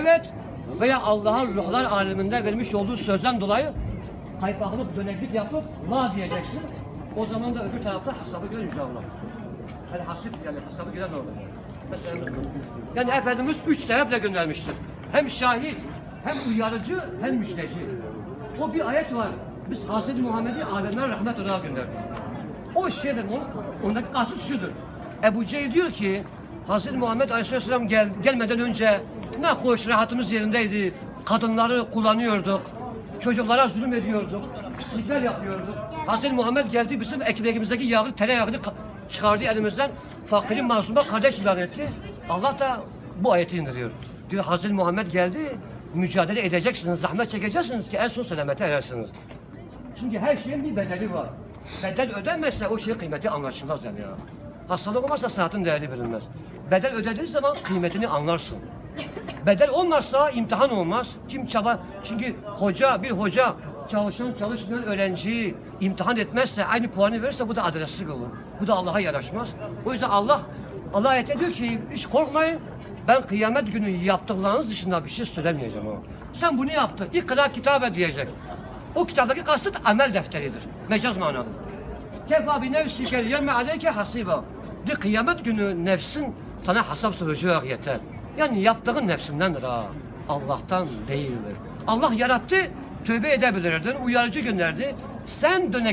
evet veya Allah'ın ruhlar aleminde vermiş olduğu sözden dolayı kaypaklık, döneklik yapıp la diyeceksin. O zaman da öbür tarafta hesabı gören Yüce Allah. Yani hasip yani hesabı gören orada. Mesela, yani Efendimiz üç sebeple göndermiştir. Hem şahit, hem uyarıcı, hem müjdeci. O bir ayet var. Biz Hazreti Muhammed'i alemler rahmet olarak gönderdik. O şeyden, o- ondaki kasıt şudur. Ebu Cehil diyor ki, Hazreti Muhammed Aleyhisselam gel, gelmeden önce ne hoş rahatımız yerindeydi. Kadınları kullanıyorduk. Çocuklara zulüm ediyorduk. Pislikler yapıyorduk. Hazreti Muhammed geldi bizim ekmeğimizdeki yağı, tereyağını ka- çıkardı elimizden. Fakirin masuma kardeş ilan etti. Allah da bu ayeti indiriyor. Diyor Hazreti Muhammed geldi. Mücadele edeceksiniz, zahmet çekeceksiniz ki en son selamete erersiniz. Çünkü her şeyin bir bedeli var. Bedel ödenmezse o şey kıymeti anlaşılmaz yani ya. Hastalık olmazsa saatin değeri bilinmez. Bedel ödediği zaman kıymetini anlarsın. Bedel olmazsa imtihan olmaz. Kim çaba çünkü hoca bir hoca çalışan çalışmayan öğrenciyi imtihan etmezse aynı puanı verirse bu da adaletsizlik olur. Bu da Allah'a yaraşmaz. O yüzden Allah Allah ayet ediyor ki hiç korkmayın. Ben kıyamet günü yaptıklarınız dışında bir şey söylemeyeceğim ama. Sen bunu yaptın. İlk kadar kitabe diyecek. O kitaptaki kasıt amel defteridir. Mecaz manada. Kefa bi nefsike yevme aleyke hasiba. De kıyamet günü nefsin sana hesap soracak yeter. Yani yaptığın nefsindendir ha. Allah'tan değildir. Allah yarattı, tövbe edebilirdin, uyarıcı gönderdi. Sen dönek